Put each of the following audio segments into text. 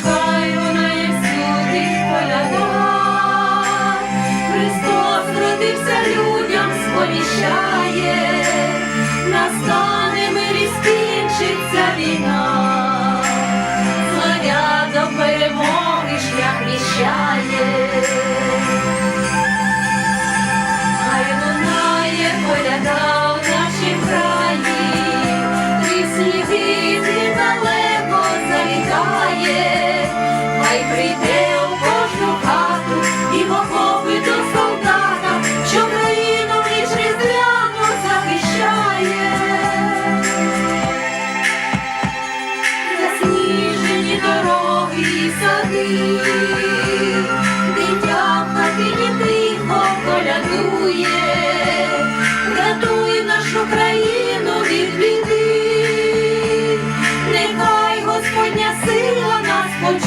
Хай лунає всюди коляда, Христос родився людям, сповіщає, настане мир і скінчиться війна, хай прийде у кожну хату і в до солдата, що країну в ніч різдвяну захищає. Засніжені дороги сади,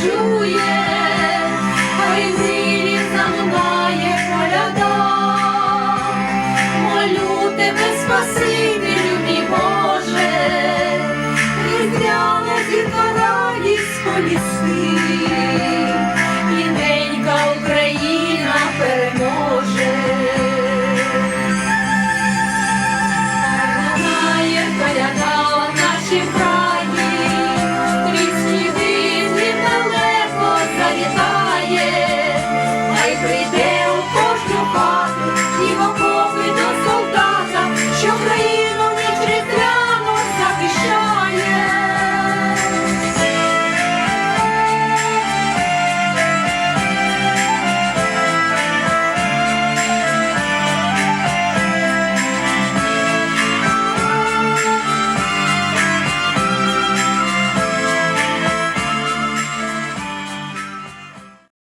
нас почує,